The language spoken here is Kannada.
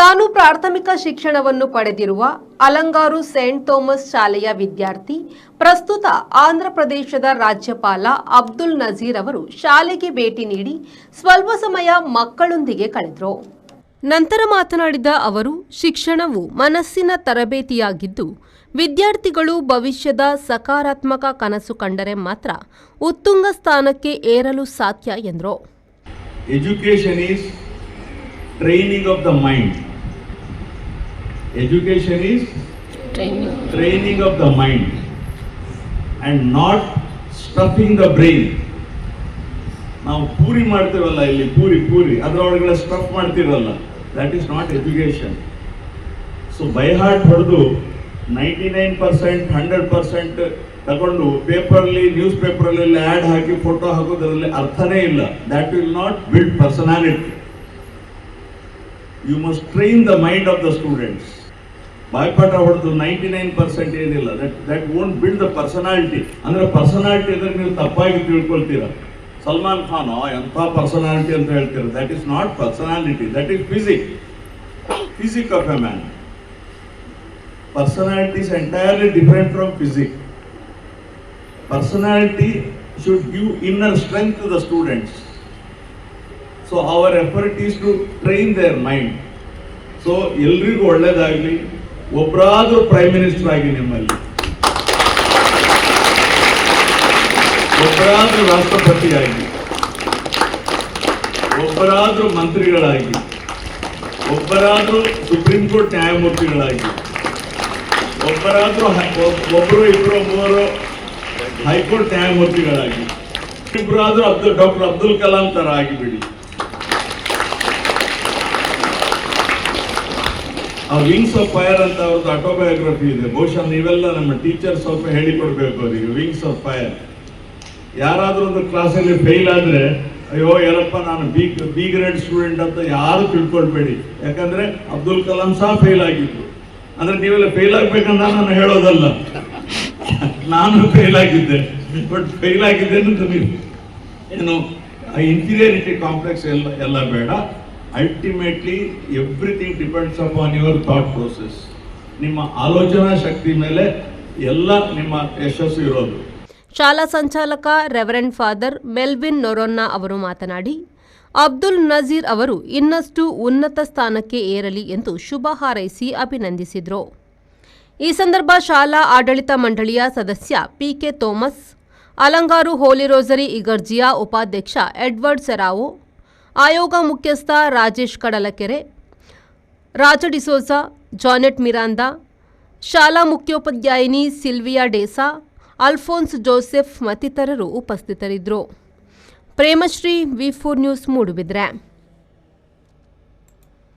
ತಾನು ಪ್ರಾಥಮಿಕ ಶಿಕ್ಷಣವನ್ನು ಪಡೆದಿರುವ ಅಲಂಗಾರು ಸೇಂಟ್ ಥೋಮಸ್ ಶಾಲೆಯ ವಿದ್ಯಾರ್ಥಿ, ಪ್ರಸ್ತುತ ಆಂಧ್ರಪ್ರದೇಶದ ರಾಜ್ಯಪಾಲ ಅಬ್ದುಲ್ ನಜೀರ್ ಅವರು ಶಾಲೆಗೆ ಭೇಟಿ ನೀಡಿ ಸ್ವಲ್ಪ ಸಮಯ ಮಕ್ಕಳೊಂದಿಗೆ ಕಳೆದರು ನಂತರ ಮಾತನಾಡಿದ ಅವರು, ಶಿಕ್ಷಣವು ಮನಸ್ಸಿನ ತರಬೇತಿಯಾಗಿದ್ದು, ವಿದ್ಯಾರ್ಥಿಗಳು ಭವಿಷ್ಯದ ಸಕಾರಾತ್ಮಕ ಕನಸು ಕಂಡರೆ ಮಾತ್ರ ಉತ್ತುಂಗ ಸ್ಥಾನಕ್ಕೆ ಏರಲು ಸಾಧ್ಯ ಎಂದರು education is training of the mind. Education is training. of the mind and not stuffing the brain. ನಾವು ಪೂರಿ ಮಾಡ್ತೇವಲ್ಲ ಇಲ್ಲಿ ಪೂರಿ ಪೂರಿ. ಅದರೊಳಗಡೆ ಸ್ಟಫ್ ಮಾಡ್ತಿರಲ್ಲ that is not education so by heart ಹೊಡೆದು ninety nine percent hundred percent ತಗೊಂಡು ಪೇಪರಲ್ಲಿ ನ್ಯೂಸ್ ಪೇಪರಲ್ಲಿ ಆ್ಯಡ್ ಹಾಕಿ ಫೋಟೋ ಹಾಕೋದ್ರಲ್ಲಿ ಅರ್ಥನೇ ಇಲ್ಲ. That will not build personality you must train the mind of the students ಬಾಯ್ಪಾಠ ಹೊಡೆದು ನೈಂಟಿ ನೈನ್ ಪರ್ಸೆಂಟ್ ಏನಿಲ್ಲ that that won't build the personality ಅಂದರೆ ಪರ್ಸನಾಲಿಟಿ ಅಂದರೆ ನೀವು ತಪ್ಪಾಗಿ ತಿಳ್ಕೊಳ್ತೀರ. ಸಲ್ಮಾನ್ ಖಾನ್ ಎಂಥ ಪರ್ಸನಾಲಿಟಿ ಅಂತ ಹೇಳ್ತೀರ. That is not personality that is physique physique of a man personality is entirely different from physique personality should give inner strength to the students so our effort is to train their mind so ಎಲ್ರಿಗೂ ಒಳ್ಳೇದಾಗಲಿ. ಒಬ್ಬರಾದ್ರೂ ಪ್ರೈಮ್ ಮಿನಿಸ್ಟರ್ ಆಗಿ ನಿಮ್ಮಲ್ಲಿ ಒಬ್ಬರಾದ್ರೂ ರಾಷ್ಟ್ರಪತಿಯಾಗಿ ಒಬ್ಬರಾದ್ರೂ ಮಂತ್ರಿಗಳಾಗಿ ಒಬ್ಬರಾದ್ರೂ ಸುಪ್ರೀಂ ಕೋರ್ಟ್ ನ್ಯಾಯಮೂರ್ತಿಗಳಾಗಿ ಒಬ್ಬರಾದ್ರೂ ಹೈ- ಒಬ್- ಒಬ್ರು ಇಬ್ರು ಮೂವರು ಹೈಕೋರ್ಟ್ ನ್ಯಾಯಮೂರ್ತಿಗಳಾಗಿ ಇಬ್ಬರಾದ್ರೂ ಅಬ್ದುಲ್ ಡಾಕ್ಟರ್ ಅಬ್ದುಲ್ ಕಲಾಂ ತರ ಆಗಿಬಿಡಿ ಆ ವಿಂಗ್ಸ್ ಆಫ್ ಫೈರ್ ಅಂತ ಅವ್ರದ್ದು ಆಟೋಬಯೋಗ್ರಫಿ ಇದೆ. ಬಹುಶಃ ನೀವೆಲ್ಲ ನಮ್ಮ ಟೀಚರ್ ಸ್ವಲ್ಪ ಹೇಳಿಕೊಡ್ಬೇಕು ಅವರಿಗೆ. ವಿಂಗ್ಸ್ ಆಫ್ ಫೈರ್ ಯಾರಾದರೂ ಒಂದು ಕ್ಲಾಸಲ್ಲಿ ಫೇಲ್ ಆದ್ರೆ, ಅಯ್ಯೋ, ಏನಪ್ಪ, ನಾನು ಬಿ ಬಿ ಗ್ರೇಡ್ ಸ್ಟೂಡೆಂಟ್ ಅಂತ ಯಾರು ತಿಳ್ಕೊಳ್ಬೇಡಿ. ಯಾಕಂದ್ರೆ ಅಬ್ದುಲ್ ಕಲಾಂ ಸಹ ಫೇಲ್ ಆಗಿದ್ರು. ಅಂದ್ರೆ ನೀವೆಲ್ಲ ಫೇಲ್ ಆಗಬೇಕಂತ ನಾನು ಹೇಳೋದಲ್ಲ. ನಾನು ಫೇಲ್ ಆಗಿದ್ದೆ. ಬಟ್ ಫೇಲ್ ಆಗಿದ್ದೆ ನೀವು. ಏನು ಇನ್ಫೀರಿಯರಿಟಿ ಕಾಂಪ್ಲೆಕ್ಸ್ ಎಲ್ಲ ಎಲ್ಲ ಬೇಡ. Ultimately everything depends upon your thought process ನಿಮ್ಮ ಆಲೋಚನಾ ಶಕ್ತಿ ಮೇಲೆ ಎಲ್ಲ ನಿಮ್ಮ ಯಶಸ್ಸು ಇರೋದು. ಶಾಲಾ ಸಂಚಾಲಕ ರೆವರೆಂಡ್ ಫಾದರ್ ಮೆಲ್ವಿನ್ ನೊರೊನ್ನ ಅವರು ಮಾತನಾಡಿ, ಅಬ್ದುಲ್ ನಜೀರ್ ಅವರು ಇನ್ನಷ್ಟು ಉನ್ನತ ಸ್ಥಾನಕ್ಕೆ ಏರಲಿ ಎಂದು ಶುಭ ಹಾರೈಸಿ ಅಭಿನಂದಿಸಿದರು. ಈ ಸಂದರ್ಭ ಶಾಲಾ ಆಡಳಿತ ಮಂಡಳಿಯ ಸದಸ್ಯ P K Thomas Alangaru Holy Rosary ಇಗರ್ಜಿಯಾ ಉಪಾಧ್ಯಕ್ಷ ಎಡ್ವರ್ಡ್ ಸೆರಾವೋ ಆಯೋಗ ಮುಖ್ಯಸ್ಥ Rajesh Kadalakere, Raja D'Souza Janet Miranda, ಶಾಲಾ ಮುಖ್ಯೋಪಾಧ್ಯಾಯಿನಿ ಸಿಲ್ವಿಯಾ ಡೇಸಾ, ಅಲ್ಫೋನ್ಸ್ ಜೋಸೆಫ್ ಮತ್ತಿತರರು ಉಪಸ್ಥಿತರಿದ್ದರು. Premashree V four news Moodbidri.